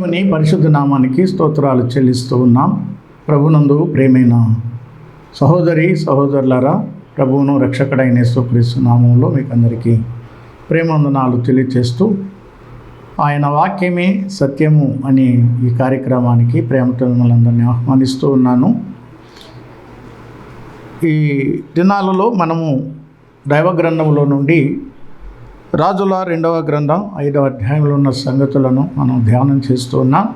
దేవుని పరిశుద్ధ నామానికి స్తోత్రాలు చెల్లిస్తూ ఉన్నాం. ప్రభునందు ప్రేమైన సహోదరి సహోదరులారా ప్రభువును రక్షకుడైన సుక్రీస్తు నామంలో మీకు అందరికీ ప్రేమందనాలు తెలియచేస్తూ ఆయన వాక్యమే సత్యము అని ఈ కార్యక్రమానికి ప్రేమతో మిమ్మల్ని అందరినీ ఆహ్వానిస్తూ ఉన్నాను. ఈ దినాలలో మనము దైవ గ్రంథంలో నుండి రాజుల రెండవ గ్రంథం ఐదవ అధ్యాయంలో ఉన్న సంగతులను మనం ధ్యానం చేస్తున్నాం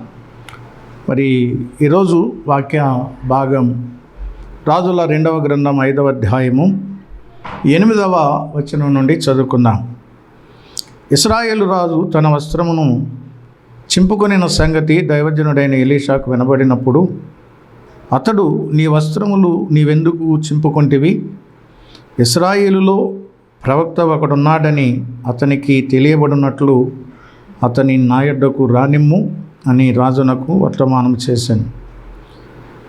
మరి ఈరోజు వాక్య భాగం రాజుల రెండవ గ్రంథం ఐదవ అధ్యాయము ఎనిమిదవ వచనం నుండి చదువుకుందాం. ఇస్రాయేల్ రాజు తన వస్త్రమును చింపుకొనిన సంగతి దైవజనుడైన ఎలీషాకు వినబడినప్పుడు అతడు నీ వస్త్రములు నీవెందుకు చింపుకొంటివి? ఇస్రాయేలులో ప్రవక్త ఒకడున్నాడని అతనికి తెలియబడినట్లు అతని నాయడ్డకు రానిమ్ము అని రాజునకు వర్తమానం చేశాను.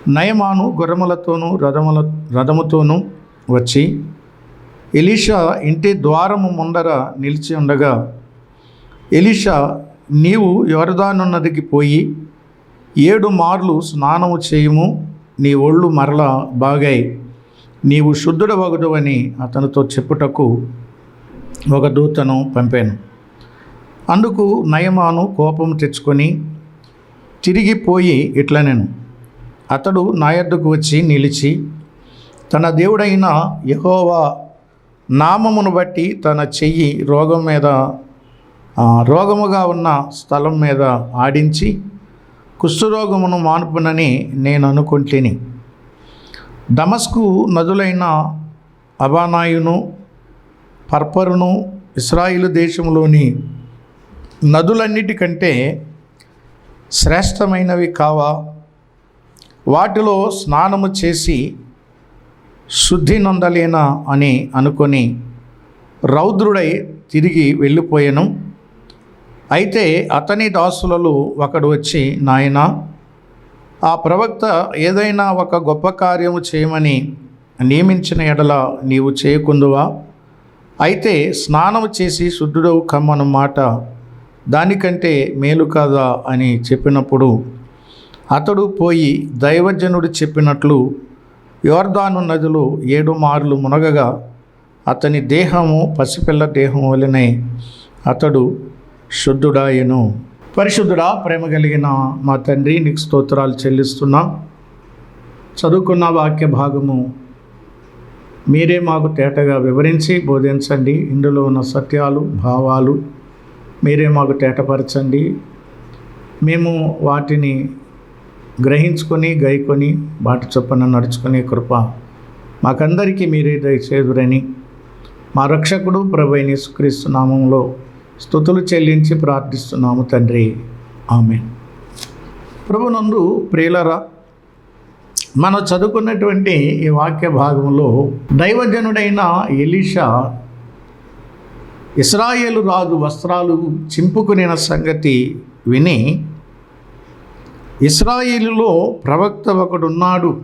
నయమాను గుర్రములతోనూ రథముల రథముతోనూ వచ్చి ఎలీషా ఇంటి ద్వారము ముందర నిలిచి ఉండగా ఎలీషా నీవు ఎవరిదానున్నదికి నదికి పోయి ఏడు మార్లు స్నానము చేయుము నీ ఒళ్ళు మరలా బాగాయి. నీవు శుద్ధుడవగదు అని అతనితో చెప్పుటకు ఒక దూతను పంపాను. అందుకు నయమాను కోపం తెచ్చుకొని తిరిగిపోయి ఇట్లా నేను అతడు నా యొద్దకు వచ్చి నిలిచి తన దేవుడైన యహోవా నామమును బట్టి తన చెయ్యి రోగం మీద రోగముగా ఉన్న స్థలం మీద ఆడించి కుష్ఠరోగమును మానుపునని నేను అనుకుంటేని దమస్కు నదులైన అబానాయును పర్పరును ఇస్రాయిలు దేశంలోని నదులన్నిటికంటే శ్రేష్టమైనవి కావా? వాటిలో స్నానము చేసి శుద్ధి నొందలేనా అని అనుకొని రౌద్రుడై తిరిగి వెళ్ళిపోయాను. అయితే అతని దాసులలో ఒకడు వచ్చి నాయనా ఆ ప్రవక్త ఏదైనా ఒక గొప్ప కార్యము చేయమని నియమించిన ఎడల నీవు చేయకుందువా? అయితే స్నానము చేసి శుద్ధుడవు కమ్మను మాట దానికంటే మేలు కాదా అని చెప్పినప్పుడు అతడు పోయి దైవజనుడు చెప్పినట్లు యోర్దాను నదిలో ఏడు మార్లు మునగగా అతని దేహము పసిపిల్ల దేహం వలనే అతడు శుద్ధుడాయను. పరిశుద్ధుడా ప్రేమ కలిగిన మా తండ్రి నీకు స్తోత్రాలు చెల్లిస్తున్నాం. చదువుకున్న వాక్య భాగము మీరే మాకు తేటగా వివరించి బోధించండి. ఇందులో ఉన్న సత్యాలు భావాలు మీరే మాకు తేటపరచండి. మేము వాటిని గ్రహించుకొని గైకొని వాటి చొప్పున నడుచుకునే కృప మాకందరికీ మీరే దయచేదురని మా రక్షకుడు ప్రభైని యేసుక్రీస్తు నామంలో స్థుతులు చెల్లించి ప్రార్థిస్తున్నాము తండ్రి. ఆమె ప్రభునందు ప్రియులరా మనం చదువుకున్నటువంటి ఈ వాక్య భాగంలో దైవజనుడైన ఎలీషా ఇస్రాయేలు రాజు వస్త్రాలు చింపుకునే సంగతి విని ఇస్రాయేలులో ప్రవక్త ఒకడున్నాడు.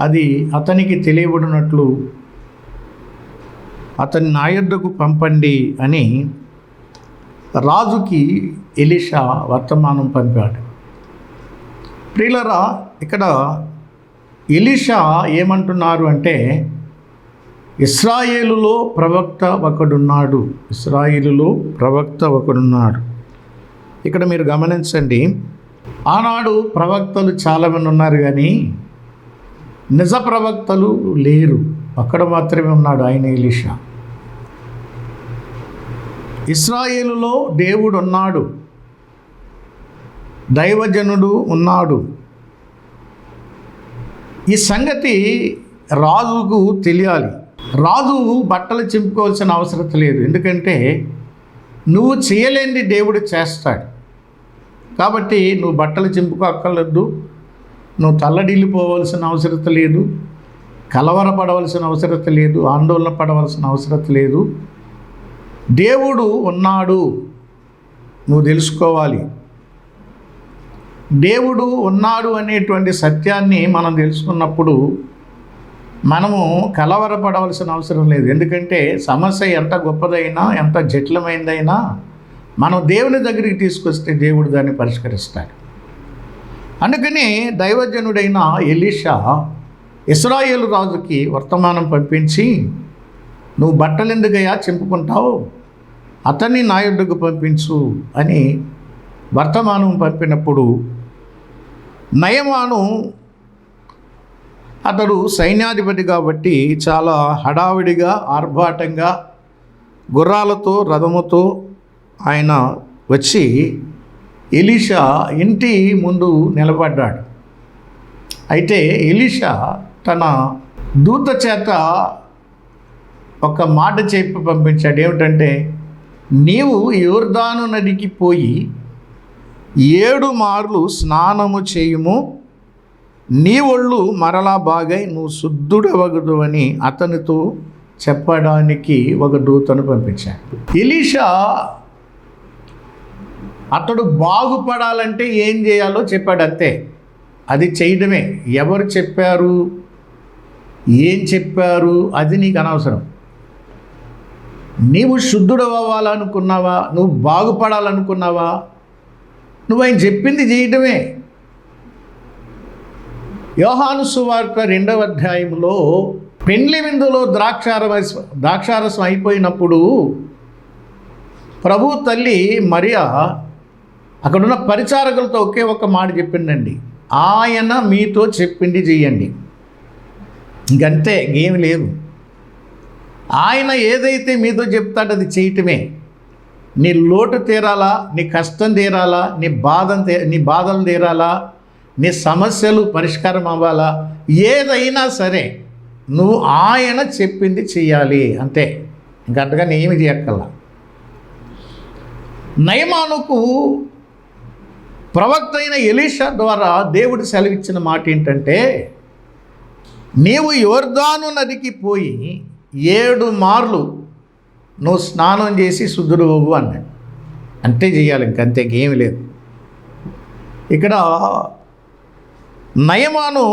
అది అతనికి తెలియబడినట్లు అతని నాయద్దకు పంపండి అని రాజుకి ఎలిషా వర్తమానం పంపాడు. ప్రియులరా ఇక్కడ ఎలిషా ఏమంటున్నారు అంటే ఇస్రాయేలులో ప్రవక్త ఒకడున్నాడు. ఇస్రాయేలులో ప్రవక్త ఒకడున్నాడు. ఇక్కడ మీరు గమనించండి ఆనాడు ప్రవక్తలు చాలామంది ఉన్నారు కానీ నిజ ప్రవక్తలు లేరు. అక్కడ మాత్రమే ఉన్నాడు ఆయన ఎలీషా. ఇస్రాయేలులో దేవుడు ఉన్నాడు దైవజనుడు ఉన్నాడు. ఈ సంగతి రాజుకు తెలియాలి. రాజు బట్టలు చింపుకోవాల్సిన అవసరం లేదు. ఎందుకంటే నువ్వు చేయలేని దేవుడు చేస్తాడు. కాబట్టి నువ్వు బట్టలు చింపుకోక్కర్లేదు నువ్వు తల్లడిల్లిపోవలసిన అవసరం లేదు. కలవరపడవలసిన అవసరం లేదు. ఆందోళన పడవలసిన అవసరం లేదు. దేవుడు ఉన్నాడు. నువ్వు తెలుసుకోవాలి. దేవుడు ఉన్నాడు అనేటువంటి సత్యాన్ని మనం తెలుసుకున్నప్పుడు మనము కలవరపడవలసిన అవసరం లేదు. ఎందుకంటే సమస్య ఎంత గొప్పదైనా ఎంత జటిలమైందైనా మనం దేవుని దగ్గరికి తీసుకొస్తే దేవుడు దాన్ని పరిష్కరిస్తాడు. అందుకని దైవజనుడైన ఎలీషా ఇస్రాయేలు రాజుకి వర్తమానం పంపించి నువ్వు బట్టలు ఎందుకయ్యా చింపుకుంటావు? అతన్ని నా యొద్దకు పంపించు అని వర్తమానం పంపినప్పుడు నయమాను అతడు సైన్యాధిపతి కాబట్టి చాలా హడావిడిగా ఆర్భాటంగా గుర్రాలతో రథముతో ఆయన వచ్చి ఎలీషా ఇంటి ముందు నిలబడ్డాడు. అయితే ఎలీషా తన దూత చేత ఒక మాట చెప్పి పంపించాడు. ఏమిటంటే నీవు యోర్దాను నదికి పోయి ఏడు మార్లు స్నానము చేయుము. నీ ఒళ్ళు మరలా బాగై నువ్వు శుద్ధుడవగదు అని అతనితో చెప్పడానికి ఒక దూతను పంపించాడు. ఇలీషా అతడు బాగుపడాలంటే ఏం చేయాలో చెప్పాడు అంతే. అది చేయడమే. ఎవరు చెప్పారు? ఏం చెప్పారు? అది నీకు అనవసరం. నీవు శుద్ధుడు అవ్వాలనుకున్నావా నువ్వు బాగుపడాలనుకున్నావా? నువ్వు ఆయన చెప్పింది చేయటమే యోహాను సువార్త రెండవ అధ్యాయంలో పెండ్లి విందులో ద్రాక్షారస ద్రాక్షారసం అయిపోయినప్పుడు ప్రభు తల్లి మరియా అక్కడున్న పరిచారకులతో ఒకే ఒక మాట చెప్పిందండి. ఆయన మీతో చెప్పింది చెయ్యండి ఇంకంతే ఇంకేం లేదు. ఆయన ఏదైతే మీతో చెప్తాడో అది చేయటమే. నీ లోటు తీరాలా? నీ కష్టం తీరాలా? నీ బాధ నీ బాధలు తీరాలా? నీ సమస్యలు పరిష్కారం అవ్వాలా? ఏదైనా సరే నువ్వు ఆయన చెప్పింది చెయ్యాలి అంతే ఇంకంతగా నేమి చేయక్కల్లా నయమానుకు ప్రవక్త అయిన ఎలీషా ద్వారా దేవుడు సెలవిచ్చిన మాట ఏంటంటే నీవు యోర్దాను నదికి పోయి ఏడు మార్లు నువ్వు స్నానం చేసి శుద్ధుడు బాబు అన్నాడు. అంతే చేయాలి ఇంకంతే ఏమి లేదు. ఇక్కడ నయమాను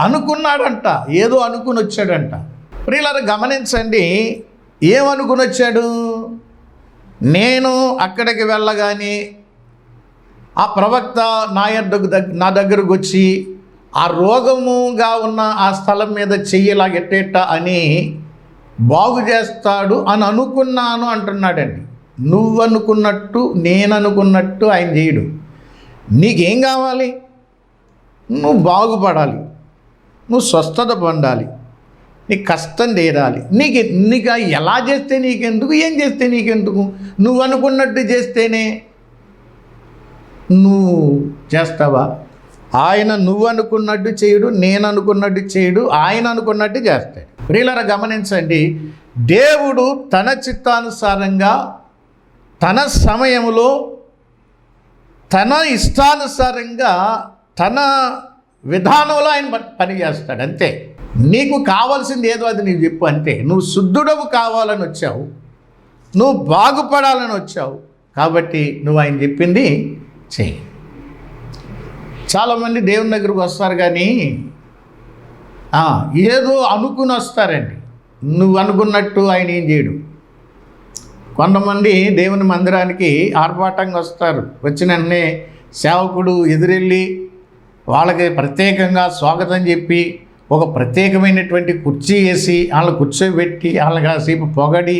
అనుకున్నాడంట ఏదో అనుకుని వచ్చాడంట. ప్రియులారు గమనించండి ఏమనుకుని వచ్చాడు? నేను అక్కడికి వెళ్ళగానే ఆ ప్రవక్త నా దగ్గ నా దగ్గరకు వచ్చి ఆ రోగముగా ఉన్న ఆ స్థలం మీద చెయ్యలాగెట్టేట అని బాగు చేస్తాడు అని అనుకున్నాను అంటున్నాడండి. నువ్వు అనుకున్నట్టు నేను అనుకున్నట్టు ఆయన చేయడు నీకేం కావాలి? నువ్వు బాగుపడాలి. నువ్వు స్వస్థత పొందాలి. నీ కష్టం తీరాలి. నీకు నీకు ఎలా చేస్తే నీకెందుకు? ఏం చేస్తే నీకెందుకు? నువ్వు అనుకున్నట్టు చేస్తేనే నువ్వు చేస్తావా? ఆయన నువ్వు అనుకున్నట్టు చేయడు నేను అనుకున్నట్టు చేయడు ఆయన అనుకున్నట్టు చేస్తాడు. ప్రియులర గమనించండి దేవుడు తన చిత్తానుసారంగా తన సమయంలో తన ఇష్టానుసారంగా తన విధానంలో ఆయన పనిచేస్తాడు పని చేస్తాడు. అంతే. నీకు కావాల్సింది ఏదో అది నీకు చెప్పు అంతే. నువ్వు శుద్ధుడవు కావాలని వచ్చావు నువ్వు బాగుపడాలని వచ్చావు కాబట్టి నువ్వు ఆయన చెప్పింది చేయి చాలామంది దేవుని దగ్గరకు వస్తారు కానీ ఏదో అనుకుని వస్తారండి. నువ్వు అనుకున్నట్టు ఆయన ఏం చేయడు. కొంతమంది దేవుని మందిరానికి ఆర్భాటంగా వస్తారు. వచ్చిన వెంటనే సేవకుడు ఎదురెళ్ళి వాళ్ళకి ప్రత్యేకంగా స్వాగతం చెప్పి ఒక ప్రత్యేకమైనటువంటి కుర్చీ వేసి వాళ్ళని కూర్చోబెట్టి వాళ్ళకి కాసేపు పొగడి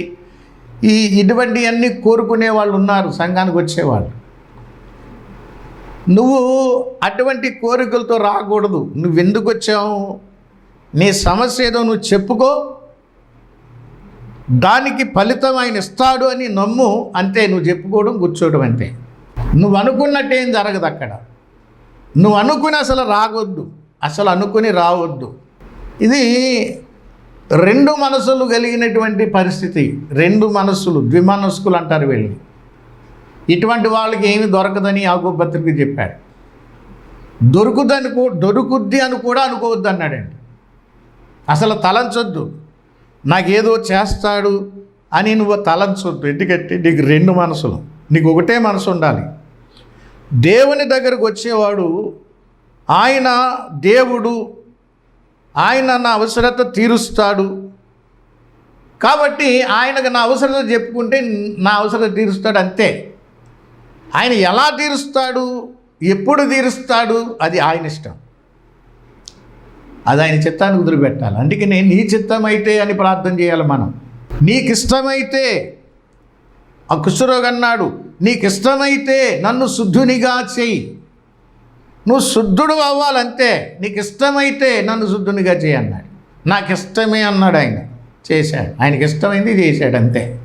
ఈ ఇటువంటివన్నీ కోరుకునే వాళ్ళు ఉన్నారు సంఘానికి వచ్చేవాళ్ళు. నువ్వు అటువంటి కోరికలతో రాకూడదు. నువ్వు ఎందుకు వచ్చావు నీ సమస్య ఏదో నువ్వు చెప్పుకో. దానికి ఫలితం ఆయన ఇస్తాడు అని నమ్ము అంతే నువ్వు చెప్పుకోవడం కూర్చోవడం అంతే. నువ్వు అనుకున్నట్టేం జరగదు అక్కడ. నువ్వు అనుకుని అసలు రాగొద్దు అసలు అనుకుని రావద్దు. ఇది రెండు మనసులు కలిగినటువంటి పరిస్థితి. రెండు మనస్సులు ద్విమనస్కులు అంటారు వెళ్ళి ఇటువంటి వాళ్ళకి ఏమి దొరకదని ఆగోపత్రిక చెప్పాడు. దొరుకుదని దొరుకుద్ది అని కూడా అనుకోవద్దు అన్నాడండి అసలు తలంచొద్దు. నాకేదో చేస్తాడు అని నువ్వు తలంచొద్దు. ఎందుకంటే నీకు రెండు మనసులు. నీకు ఒకటే మనసు ఉండాలి. దేవుని దగ్గరకు వచ్చేవాడు ఆయన దేవుడు ఆయన నా అవసరత తీరుస్తాడు. కాబట్టి ఆయనకు నా అవసరత చెప్పుకుంటే నా అవసరత తీరుస్తాడు అంతే. ఆయన ఎలా తీరుస్తాడు? ఎప్పుడు తీరుస్తాడు? అది ఆయన ఇష్టం. అది ఆయన చిత్తాన్ని వదిలిపెట్టాలి. అందుకనే నీ చిత్తమైతే అని ప్రార్థన చేయాలి మనం. నీకు ఇష్టమైతే ఆ కుష్ఠరోగి అన్నాడు నీకు ఇష్టమైతే నన్ను శుద్ధునిగా చెయ్యి నువ్వు శుద్ధుడు అవ్వాలంతే నీకు ఇష్టమైతే నన్ను శుద్ధునిగా చేయి అన్నాడు. నాకు ఇష్టమే అన్నాడు ఆయన. చేశాడు. ఆయనకి ఇష్టమైంది చేశాడు అంతే.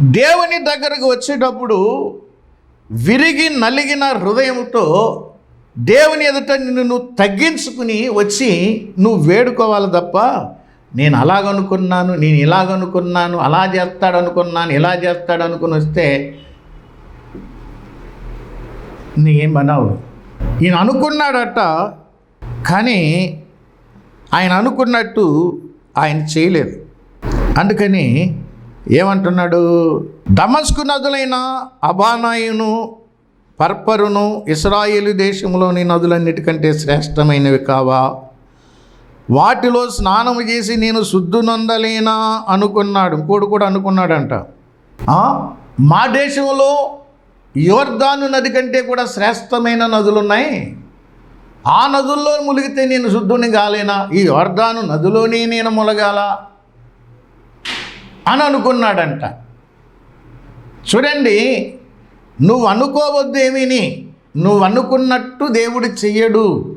దేవుని దగ్గరకు వచ్చేటప్పుడు విరిగి నలిగిన హృదయంతో దేవుని ఎదుట నిన్ను నువ్వు తగ్గించుకుని వచ్చి నువ్వు వేడుకోవాలి తప్ప నేను అలాగనుకున్నాను నేను ఇలాగనుకున్నాను అలా చేస్తాడు అనుకున్నాను ఇలా చేస్తాడు అనుకుని వస్తే నీకేం పనావు ఈయన అనుకున్నాడట కానీ ఆయన అనుకున్నట్టు ఆయన చేయలేదు. అందుకని ఏమంటున్నాడు? దమస్కు నదులైన అబానాయును పర్పరును ఇస్రాయేలు దేశంలోని నదులన్నిటికంటే శ్రేష్టమైనవి కావా? వాటిలో స్నానము చేసి నేను శుద్ధునందలేనా? అనుకున్నాడు. ఇంకోడు కూడా అనుకున్నాడంట. మా దేశంలో యువర్ధాను నది కంటే కూడా శ్రేష్టమైన నదులు ఉన్నాయి ఆ నదుల్లో ములిగితే నేను శుద్ధుని కాలేనా? ఈ యువర్ధాను నదిలోనే నేను ములగాల అని అనుకున్నాడంట. చూడండి నువ్వు అనుకోవద్దు ఏమీని నువ్వు అనుకున్నట్టు దేవుడు చెయ్యడు.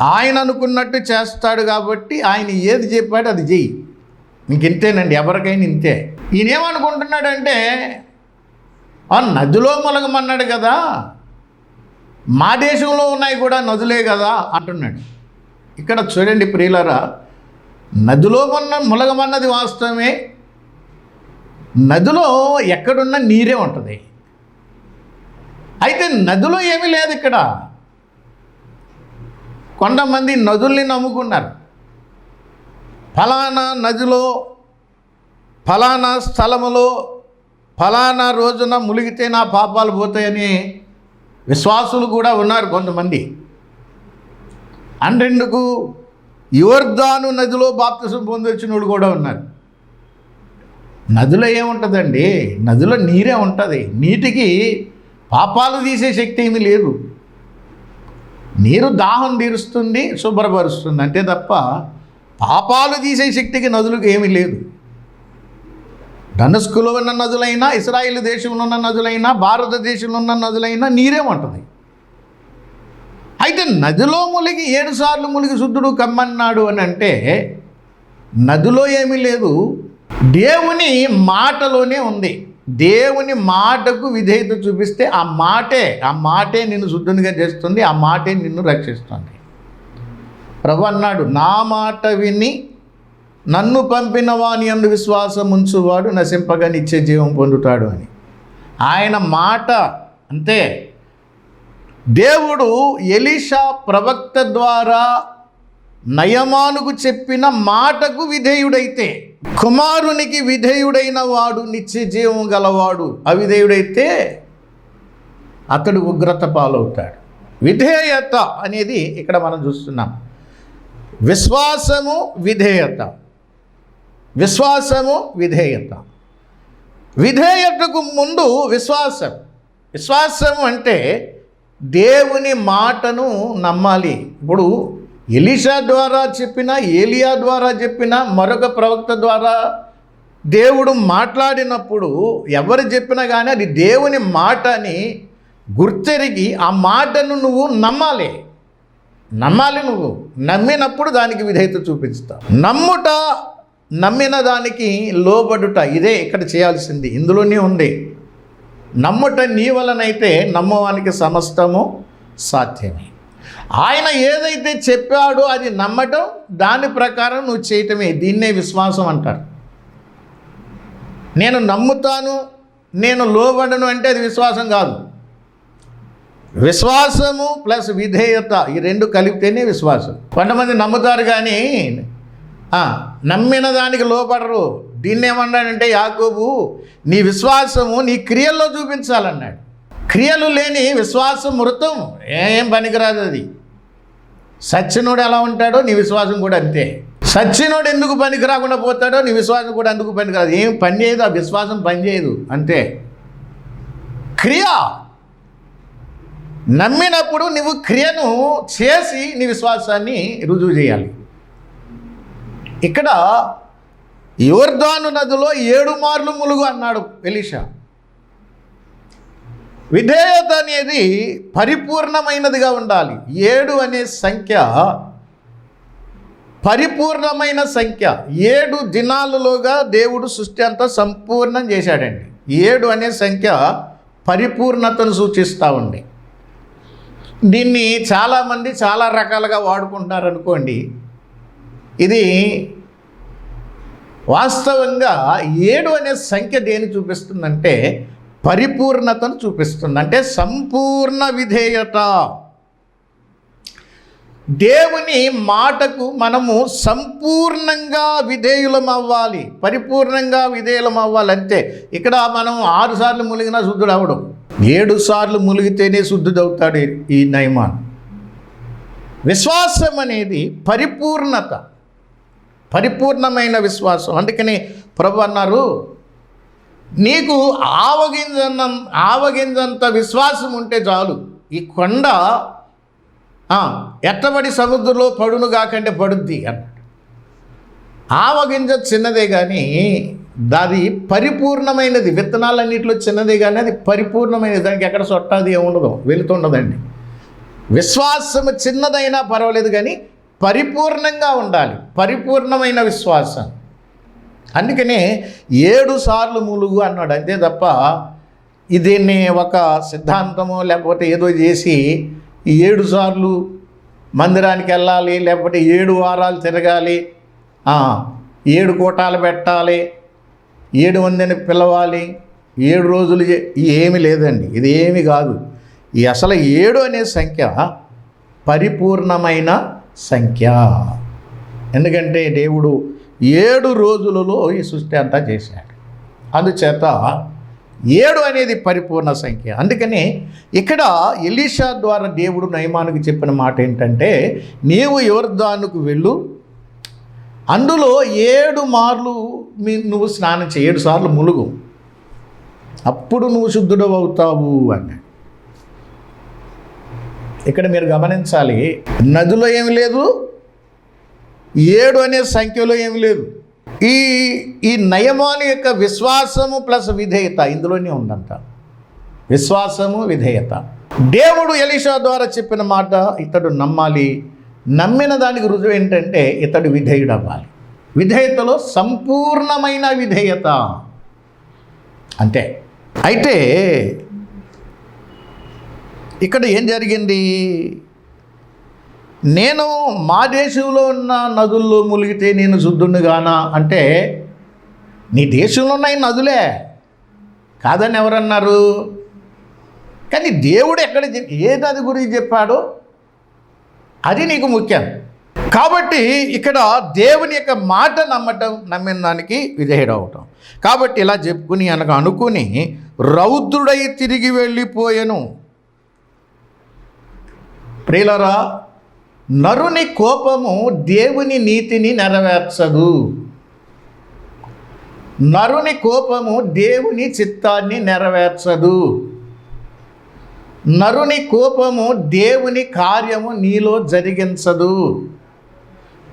ఆయన అనుకున్నట్టు చేస్తాడు కాబట్టి ఆయన ఏది చెప్పాడు అది చెయ్యి. నీకు ఇంతేనండి ఎవరికైనా ఇంతే. ఈయన ఏమనుకుంటున్నాడంటే ఆ నదిలో మొలగమన్నాడు కదా మా దేశంలో ఉన్నాయి కూడా నదులే కదా అంటున్నాడు. ఇక్కడ చూడండి ప్రియులరా నదిలో మొన్న ములగమన్నది వాస్తవమే. నదిలో ఎక్కడున్న నీరే ఉంటుంది. అయితే నదిలో ఏమీ లేదు ఇక్కడ. కొంతమంది నదుల్ని నమ్ముకున్నారు. ఫలానా నదిలో ఫలానా స్థలములో ఫలానా రోజున ములిగితే నా పాపాలు పోతాయని విశ్వాసులు కూడా ఉన్నారు కొంతమంది. అంతెందుకు యువర్ధాను నదిలో బాప్తిసం పొందొచ్చిన వాళ్ళు కూడా ఉన్నారు నదిలో ఏముంటుందండి? నదిలో నీరే ఉంటుంది. నీటికి పాపాలు తీసే శక్తి ఏమీ లేదు. నీరు దాహం తీరుస్తుంది శుభ్రపరుస్తుంది. అంతే తప్ప పాపాలు తీసే శక్తికి నదులకు ఏమీ లేదు. ధనుస్కులో ఉన్న నదులైనా ఇస్రాయిల్ దేశంలో ఉన్న నదులైనా భారతదేశంలో ఉన్న నదులైనా నీరే ఉంటుంది. అయితే నదిలో ములిగి ఏడుసార్లు ములిగి శుద్ధుడు కమ్మన్నాడు అని అంటే నదిలో ఏమీ లేదు. దేవుని మాటలోనే ఉంది. దేవుని మాటకు విధేయత చూపిస్తే ఆ మాటే ఆ మాటే నిన్ను శుద్ధునిగా చేస్తుంది ఆ మాటే నిన్ను రక్షిస్తుంది. ప్రభు అన్నాడు నా మాట విని నన్ను పంపిన వాని అందు విశ్వాసం ఉంచువాడు నశింపగా నిత్య జీవం పొందుతాడు అని. ఆయన మాట అంతే దేవుడు ఎలీషా ప్రవక్త ద్వారా నయమానుకు చెప్పిన మాటకు విధేయుడైతే కుమారునికి విధేయుడైన వాడు నిత్య జీవం గలవాడు అవిధేయుడైతే అతడు ఉగ్రత పాలవుతాడు. విధేయత అనేది ఇక్కడ మనం చూస్తున్నాం. విశ్వాసము విధేయత. విశ్వాసము విధేయత. విధేయతకు ముందు విశ్వాసం. విశ్వాసం అంటే దేవుని మాటను నమ్మాలి. ఇప్పుడు ఎలీషా ద్వారా చెప్పిన ఏలియా ద్వారా చెప్పిన మరొక ప్రవక్త ద్వారా దేవుడు మాట్లాడినప్పుడు ఎవరు చెప్పినా కానీ అది దేవుని మాట అని గుర్తెరిగి ఆ మాటను నువ్వు నమ్మాలి. నమ్మాలి నువ్వు. నమ్మినప్పుడు దానికి విధేయత చూపిస్తావు నమ్ముట నమ్మిన దానికి లోబడుట ఇదే ఇక్కడ చేయాల్సింది. ఇందులోనే ఉంది. నమ్ముట నీ వలనైతే నమ్మవానికి సమస్తము సాధ్యమే. ఆయన ఏదైతే చెప్పాడో అది నమ్మటం దాని ప్రకారం నువ్వు చేయటమే. దీన్నే విశ్వాసం అంటారు. నేను నమ్ముతాను నేను లోబడను అంటే అది విశ్వాసం కాదు. విశ్వాసము ప్లస్ విధేయత ఈ రెండు కలిపితేనే విశ్వాసం. కొంతమంది నమ్ముతారు కానీ నమ్మిన దానికి లోపడరు దీన్ని ఏమన్నాడంటే యాకోబు నీ విశ్వాసము నీ క్రియల్లో చూపించాలన్నాడు. క్రియలు లేని విశ్వాసం మృతం ఏం పనికిరాదు అది. సచ్చినుడు ఎలా ఉంటాడో నీ విశ్వాసం కూడా అంతే. సచ్చినుడు ఎందుకు పనికి రాకుండా పోతాడో నీ విశ్వాసం కూడా ఎందుకు పనికిరాదు. ఏం పని చేయదు ఆ విశ్వాసం పని చేయదు. అంతే. క్రియ. నమ్మినప్పుడు నువ్వు క్రియను చేసి నీ విశ్వాసాన్ని రుజువు చేయాలి. ఇక్కడ యోర్దాను నదిలో ఏడు మార్లు ములుగు అన్నాడు ఎలీషా. విధేయత అనేది పరిపూర్ణమైనదిగా ఉండాలి. ఏడు అనే సంఖ్య పరిపూర్ణమైన సంఖ్య. ఏడు దినాలలోగా దేవుడు సృష్టి అంతా సంపూర్ణం చేశాడండి. ఏడు అనే సంఖ్య పరిపూర్ణతను సూచిస్తూ ఉంది. దీన్ని చాలామంది చాలా రకాలుగా వాడుకుంటున్నారు అనుకోండి ఇది వాస్తవంగా ఏడు అనే సంఖ్య దేని చూపిస్తుందంటే పరిపూర్ణతను చూపిస్తుంది. అంటే సంపూర్ణ విధేయత. దేవుని మాటకు మనము సంపూర్ణంగా విధేయులం అవ్వాలి. పరిపూర్ణంగా విధేయులం అవ్వాలంటే ఇక్కడ మనం ఆరు సార్లు ములిగినా శుద్ధుడు అవడం. ఏడు సార్లు ములిగితేనే శుద్ధుడవుతాడు ఈ నయమాన్ విశ్వాసం అనేది పరిపూర్ణత. పరిపూర్ణమైన విశ్వాసం. అందుకని ప్రభు అన్నారు నీకు ఆవగింజన్న ఆవగింజంత విశ్వాసం ఉంటే చాలు. ఈ కొండ ఎట్టబడి సముద్రంలో పడును కాకంటే పడుద్ది అన్నాడు ఆవగింజ చిన్నదే కానీ దాది పరిపూర్ణమైనది విత్తనాలన్నింటిలో చిన్నదే కానీ అది పరిపూర్ణమైనది. దానికి ఎక్కడ సొట్టాది ఏముండదు వెళుతుండదండి విశ్వాసం చిన్నదైనా పర్వాలేదు కానీ పరిపూర్ణంగా ఉండాలి. పరిపూర్ణమైన విశ్వాసం. అందుకనే ఏడు సార్లు ములుగు అన్నాడు. అంతే తప్ప దీన్ని ఒక సిద్ధాంతమో లేకపోతే ఏదో చేసి ఏడు సార్లు మందిరానికి వెళ్ళాలి లేకపోతే ఏడు వారాలు తిరగాలి ఏడు కూటాలు పెట్టాలి ఏడు మందిని పిలవాలి ఏడు రోజులు ఏమి లేదండి. ఇది ఏమి కాదు. ఈ అసలు ఏడు అనే సంఖ్య పరిపూర్ణమైన సంఖ్య. ఎందుకంటే దేవుడు ఏడు రోజులలో ఈ సృష్టి అంతా చేశాడు. అందుచేత ఏడు అనేది పరిపూర్ణ సంఖ్య. అందుకని ఇక్కడ ఎలీషా ద్వారా దేవుడు నయమానికి చెప్పిన మాట ఏంటంటే నీవు యువర్ధానుకు వెళ్ళు. అందులో ఏడు మార్లు మీ నువ్వు స్నానం చేయి ఏడు సార్లు ములుగు. అప్పుడు నువ్వు శుద్ధుడవు అవుతావు అన్నాడు. ఇక్కడ మీరు గమనించాలి నదిలో ఏమి లేదు ఏడు అనే సంఖ్యలో ఏమి లేదు. ఈ ఈ నయమాని యొక్క విశ్వాసము ప్లస్ విధేయత ఇందులోనే ఉందంట. విశ్వాసము విధేయత. దేవుడు ఎలీషా ద్వారా చెప్పిన మాట ఇతడు నమ్మాలి. నమ్మిన దానికి రుజువు ఏంటంటే ఇతడు విధేయుడు అవ్వాలి విధేయతలో సంపూర్ణమైన విధేయత. అంతే. అయితే ఇక్కడ ఏం జరిగింది? నేను మా దేశంలో ఉన్న నదుల్లో మునిగితే నేను శుద్ధుణ్ణి గానా అంటే నీ దేశంలో ఉన్నాయి నదులే. కాదని ఎవరన్నారు? కానీ దేవుడు ఎక్కడ ఏ నది గురించి చెప్పాడో? అది నీకు ముఖ్యం. కాబట్టి ఇక్కడ దేవుని యొక్క మాట నమ్మటం నమ్మిన దానికి విధేయుడవటం. కాబట్టి ఇలా చెప్పుకుని అనగా అనుకుని రౌద్రుడై తిరిగి వెళ్ళిపోయాను. ప్రియులరా నరుని కోపము దేవుని నీతిని నెరవేర్చదు. నరుని కోపము దేవుని చిత్తాన్ని నెరవేర్చదు. నరుని కోపము దేవుని కార్యము నీలో జరిగించదు.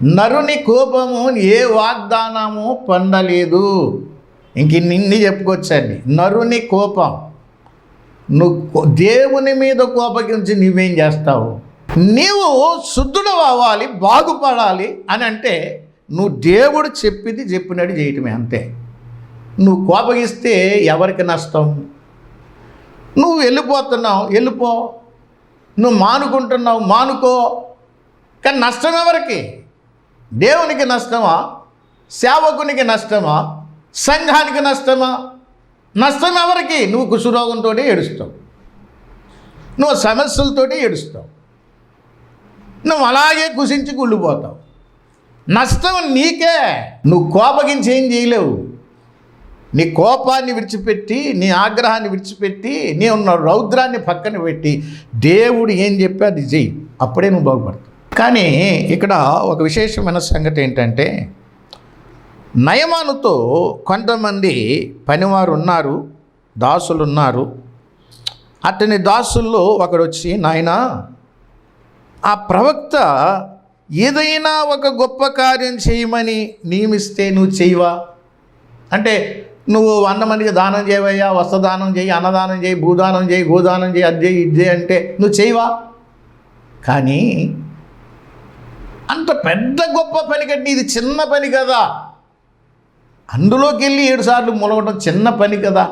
నరుని కోపము ఏ వాగ్దానము పొందలేదు. ఇంక నిన్ను చెప్పుకొచ్చండి. నరుని కోపం. నువ్వు దేవుని మీద కోపగించి నువ్వేం చేస్తావు? నీవు శుద్ధుడు అవ్వాలి బాగుపడాలి అని అంటే నువ్వు దేవుడు చెప్పింది చెప్పినట్టు చేయటమే అంతే. నువ్వు కోపగిస్తే ఎవరికి నష్టం? నువ్వు వెళ్ళిపోతున్నావు వెళ్ళిపో. నువ్వు మానుకుంటున్నావు మానుకో. కానీ నష్టం ఎవరికి? దేవునికి నష్టమా? సేవకునికి నష్టమా? సంఘానికి నష్టమా? నష్టం ఎవరికి? నువ్వు కుషురోగంతో ఏడుస్తావు. నువ్వు సమస్యలతో ఏడుస్తావు. నువ్వు అలాగే కుసించి కుళ్ళిపోతావు. నష్టం నీకే. నువ్వు కోపగించి ఏం చేయలేవు. నీ కోపాన్ని విడిచిపెట్టి నీ ఆగ్రహాన్ని విడిచిపెట్టి నీ ఉన్న రౌద్రాన్ని పక్కన పెట్టి దేవుడు ఏం చెప్పి అది చెయ్యి. అప్పుడే నువ్వు బాగుపడతావు. కానీ ఇక్కడ ఒక విశేషమైన సంగతి ఏంటంటే నయమానుతో కొంతమంది పనివారు ఉన్నారు దాసులు ఉన్నారు అతని దాసుల్లో ఒకడు వచ్చి నాయనా ఆ ప్రవక్త ఏదైనా ఒక గొప్ప కార్యం చేయమని నియమిస్తే నువ్వు చేయవా? అంటే నువ్వు వంద మందికి దానం చేయవయ్యా వస్త్రదానం చేయి అన్నదానం చేయి భూదానం చేయి గోదానం చేయి అది చేయి ఇది చేయి అంటే నువ్వు చేయవా? కానీ అంత పెద్ద గొప్ప పని కంటే ఇది చిన్న పని కదా. అందులోకి వెళ్ళి ఏడుసార్లు మొలవడం ములగడం చిన్న పని కదా.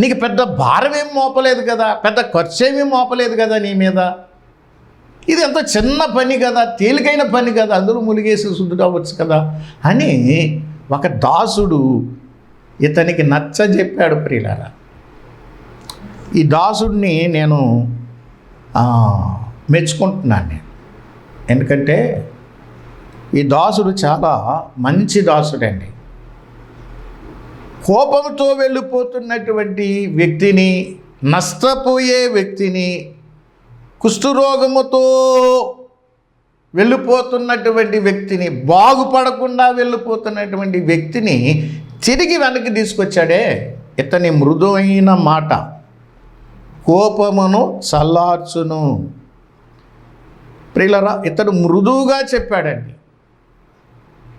నీకు పెద్ద భారం ఏం మోపలేదు కదా. పెద్ద ఖర్చు ఏమీ మోపలేదు కదా నీ మీద. ఇది ఎంత చిన్న పని కదా తేలికైన పని కదా అందరూ ములిగేసి శుద్ధుడు అవ్వచ్చు కదా అని ఒక దాసుడు ఇతనికి నచ్చ చెప్పాడు ప్రియులారా. ఈ దాసుడిని నేను మెచ్చుకుంటున్నాను నేను. ఎందుకంటే ఈ దాసుడు చాలా మంచి దాసుడండి. కోపంతో వెళ్ళిపోతున్నటువంటి వ్యక్తిని నష్టపోయే వ్యక్తిని కుష్ఠరోగముతో వెళ్ళిపోతున్నటువంటి వ్యక్తిని బాగుపడకుండా వెళ్ళిపోతున్నటువంటి వ్యక్తిని తిరిగి వెనక్కి తీసుకొచ్చాడే ఇతని మృదువైన మాట. కోపమును చల్లార్చును. ప్రిలరా ఇతడు మృదువుగా చెప్పాడండి.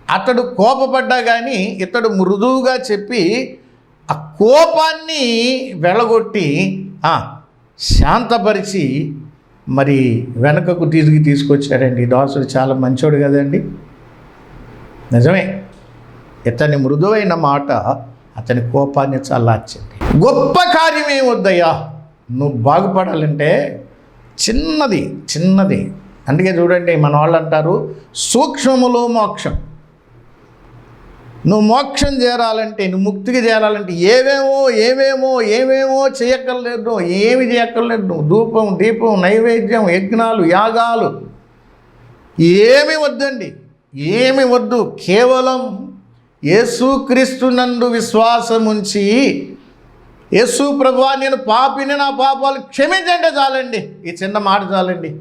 అతడు కోపపడ్డా కానీ ఇతడు మృదువుగా చెప్పి ఆ కోపాన్ని వెళ్ళగొట్టి శాంతపరిచి మరి వెనకకు తిరిగి తీసుకొచ్చాడండి. ఈ దాసుడు చాలా మంచోడు కదండి. నిజమే. ఇతని మృదువైన మాట అతని కోపాన్ని చల్లార్చింది. గొప్ప కార్యం ఏమొద్దయ్యా? నువ్వు బాగుపడాలంటే చిన్నది చిన్నది. అందుకే చూడండి మన వాళ్ళు అంటారు సూక్ష్మములో మోక్షం. నువ్వు మోక్షం చేరాలంటే నువ్వు ముక్తికి చేరాలంటే ఏవేమో ఏవేమో ఏవేమో చేయక్కర్లేదు ఏమి చేయక్కర్లేదు. నువ్వు ధూపం దీపం నైవేద్యం యజ్ఞాలు యాగాలు ఏమి వద్దండి. ఏమి వద్దు. కేవలం యేసుక్రీస్తు నందు విశ్వాసం యేసు ప్రభువా నేను పాపిని నా పాపాలు క్షమించండి చాలండి. ఈ చిన్న మాట చాలండి.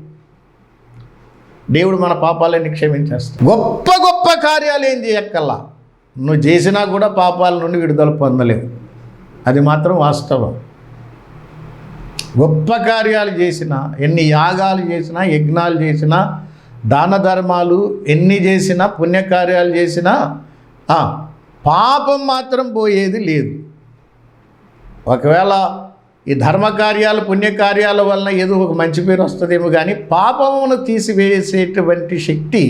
దేవుడు మన పాపాలన్నీ క్షమించేస్తాడు. గొప్ప గొప్ప కార్యాలు ఏం చేయక్కల్లా నువ్వు చేసినా కూడా పాపాల నుండి విడుదల పొందలేవు అది మాత్రం వాస్తవం. గొప్ప కార్యాలు చేసినా ఎన్ని యాగాలు చేసినా యజ్ఞాలు చేసినా దాన ధర్మాలు ఎన్ని చేసినా పుణ్యకార్యాలు చేసినా పాపం మాత్రం పోయేది లేదు. ఒకవేళ ఈ ధర్మకార్యాలు పుణ్యకార్యాల వలన ఏదో ఒక మంచి పేరు వస్తుందేమో కానీ పాపమును తీసివేసేటువంటి శక్తి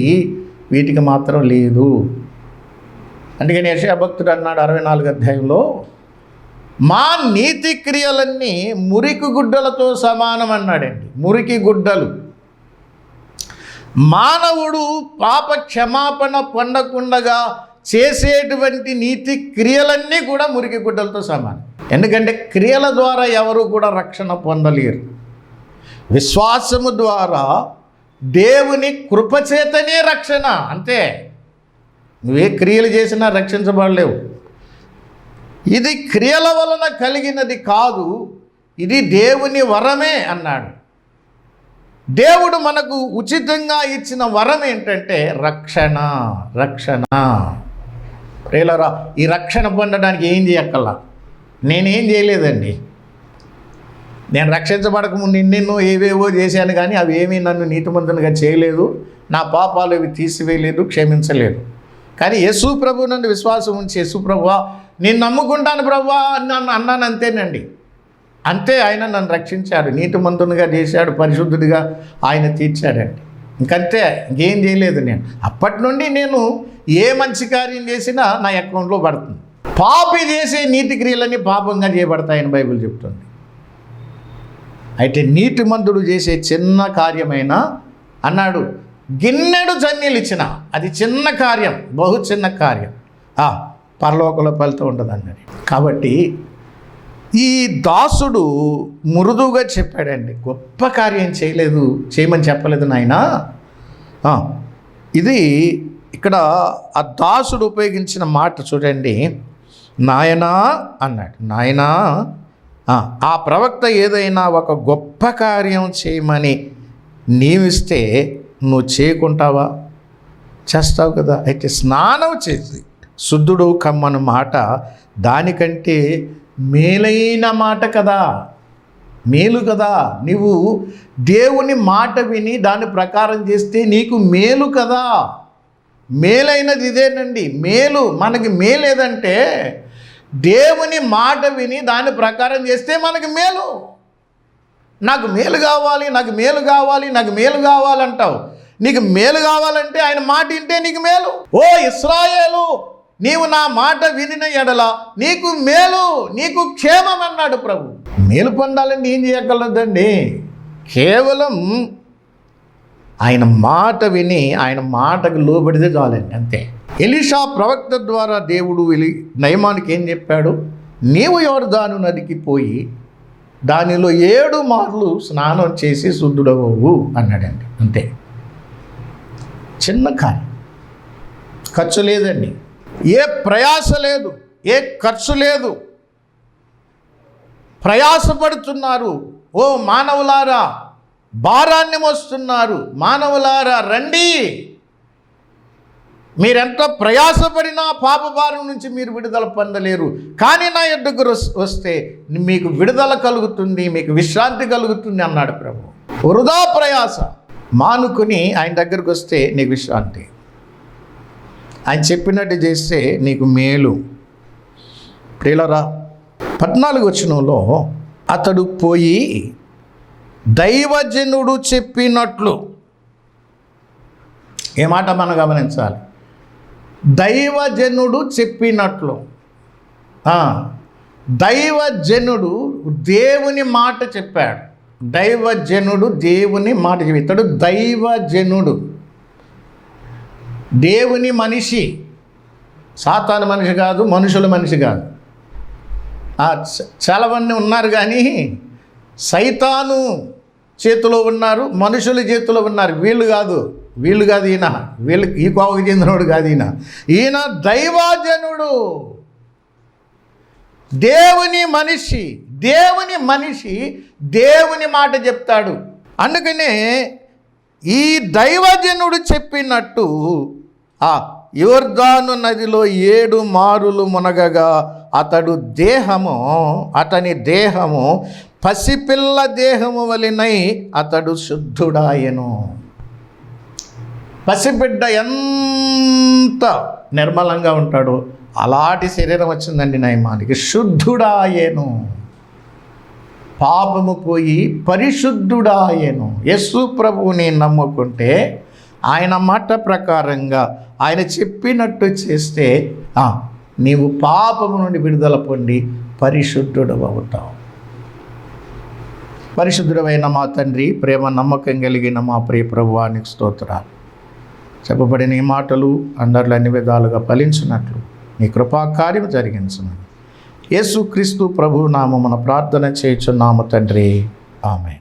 వీటికి మాత్రం లేదు. అందుకని యశాభక్తుడు అన్నాడు అరవై నాలుగు అధ్యాయంలో మా నీతి క్రియలన్నీ మురికి గుడ్డలతో సమానం అన్నాడండి. మురికి గుడ్డలు. మానవుడు పాప క్షమాపణ పొందకుండగా చేసేటువంటి నీతి క్రియలన్నీ కూడా మురికి గుడ్డలతో సమానం. ఎందుకంటే క్రియల ద్వారా ఎవరు కూడా రక్షణ పొందలేరు. విశ్వాసము ద్వారా దేవుని కృపచేతనే రక్షణ అంతే. నువ్వే క్రియలు చేసినా రక్షించబడలేవు. ఇది క్రియల వలన కలిగినది కాదు ఇది దేవుని వరమే అన్నాడు. దేవుడు మనకు ఉచితంగా ఇచ్చిన వరం ఏంటంటే రక్షణ రక్షణ. ప్రేలరా ఈ రక్షణ పొందడానికి ఏం చేయక్కల్లా నేనేం చేయలేదండి. నేను రక్షించబడక ముందు ఎన్నెన్నో ఏవేవో చేశాను కానీ అవి ఏమీ నన్ను నీతిమంతునిగా చేయలేదు నా పాపాలు అవి తీసివేయలేదు క్షమించలేదు. కానీ యేసు ప్రభు నన్ను విశ్వాసం ఉంచి యేసు ప్రభువా నేను నమ్ముకుంటాను ప్రభువా అని నన్ను అన్నాను అంతేనండి. అంతే ఆయన నన్ను రక్షించాడు. నీటి నీతిమంతునిగా చేశాడు పరిశుద్ధుడిగా ఆయన తీర్చాడండి. ఇంకంతే ఇంకేం చేయలేదు నేను. అప్పటి నుండి నేను ఏ మంచి కార్యం చేసినా నా అకౌంట్లో పడుతుంది. పాపి చేసే నీతి క్రియలన్నీ పాపంగా చేయబడతాయని బైబిల్ చెప్తుంది. అయితే నీతిమంతుడు చేసే చిన్న కార్యమైనా అన్నాడు గిన్నెడు జన్యులిచ్చిన ఇచ్చిన. అది చిన్న కార్యం బహు చిన్న కార్యం. ఆ, పరలోకంలో ఫలితం ఉంటుంది అన్నది కాబట్టి ఈ దాసుడు మృదువుగా చెప్పాడండి. గొప్ప కార్యం చేయలేదు చేయమని చెప్పలేదు నాయన. ఇది ఇక్కడ ఆ దాసుడు ఉపయోగించిన మాట చూడండి. నాయనా అన్నాడు. నాయనా ఆ, ప్రవక్త ఏదైనా ఒక గొప్ప కార్యం చేయమని నియమిస్తే నువ్వు చేయకుంటావా? చేస్తావు కదా. అయితే స్నానం చేసి శుద్ధుడు కమ్మని మాట దానికంటే మేలైన మాట కదా. మేలు కదా. నీవు దేవుని మాట విని దాని ప్రకారం చేస్తే నీకు మేలు కదా. మేలైనది ఇదేనండి. మేలు. మనకి మేలేదంటే దేవుని మాట విని దాని ప్రకారం చేస్తే మనకి మేలు. నాకు మేలు కావాలి నాకు మేలు కావాలి నాకు మేలు కావాలంటావు. నీకు మేలు కావాలంటే ఆయన మాట వింటే నీకు మేలు. ఓ ఇస్రాయేలు నీవు నా మాట వినిన ఎడల నీకు మేలు నీకు క్షేమం అన్నాడు ప్రభు. మేలు పొందాలంటే ఏం చేయగలదండి? కేవలం ఆయన మాట విని ఆయన మాటకు లోబడితే చాలండి అంతే. ఎలీషా ప్రవక్త ద్వారా దేవుడు వెలి నయమానికి ఏం చెప్పాడు? నీవు ఎవరు దాని నదికి పోయి దానిలో ఏడు మార్లు స్నానం చేసి శుద్ధుడవు అన్నాడండి. అంతే. చిన్న కార్యం ఖర్చు లేదండి. ఏ ప్రయాస లేదు. ఏ ఖర్చు లేదు. ప్రయాసపడుతున్నారు. ఓ మానవులారా భారాన్ని మోస్తున్నారు. మానవులారా రండి. మీరెంత ప్రయాసపడినా పాప భారం నుంచి మీరు విడుదల పొందలేరు. కానీ నా ఎడ్డుకు వస్తే మీకు విడుదల కలుగుతుంది మీకు విశ్రాంతి కలుగుతుంది అన్నాడు ప్రభు. వృధా ప్రయాస. మానుకుని ఆయన దగ్గరకు వస్తే నీకు విశ్రాంతి. ఆయన చెప్పినట్టు చేస్తే నీకు మేలు. ప్రియులరా పద్నాలుగు వచనంలో అతడు పోయి దైవజనుడు చెప్పినట్లు. ఏ మాట మనం గమనించాలి? దైవజనుడు చెప్పినట్లు. దైవజనుడు దేవుని మాట చెప్పాడు. దైవజనుడు దేవుని మాట చెప్పి ఇతడు దైవజనుడు. దేవుని మనిషి సాతాను మనిషి కాదు మనుషుల మనిషి కాదు. ఆ, చాలా ఉన్నారు కానీ సైతాను చేతిలో ఉన్నారు మనుషుల చేతిలో ఉన్నారు వీళ్ళు కాదు. వీళ్ళు కాదు ఈయన. వీళ్ళు ఈ కోవకు చెందినవాడు కాదు ఈయన. ఈయన దైవాజనుడు. దేవుని మనిషి. దేవుని మనిషి దేవుని మాట చెప్తాడు. అందుకనే ఈ దైవజనుడు చెప్పినట్టు ఆ యోర్దాను నదిలో ఏడు మారులు మునగగా అతడు దేహము అతని దేహము పసిపిల్ల దేహము వలెనై అతడు శుద్ధుడాయను. పసిబిడ్డ ఎంత నిర్మలంగా ఉంటాడో అలాంటి శరీరం వచ్చిందండి నయమానికి. శుద్ధుడాయేను. పాపము పోయి పరిశుద్ధుడాయేను. యస్సు ప్రభువుని నమ్ముకుంటే ఆయన మాట ప్రకారంగా ఆయన చెప్పినట్టు చేస్తే నీవు పాపము నుండి విడుదల పొంది పరిశుద్ధుడు అవుతావు పరిశుద్ధుడమైన మా తండ్రి ప్రేమ నమ్మకం కలిగిన మా ప్రియ ప్రభువానికి స్తోత్రాలు. చెప్పబడిన ఈ మాటలు అందరిలో అన్ని విధాలుగా ఫలించినట్లు నీ కృపాకార్యం జరిగించమని యేసుక్రీస్తు ప్రభు నామమున ప్రార్థన చేయుచున్నాము తండ్రి. ఆమె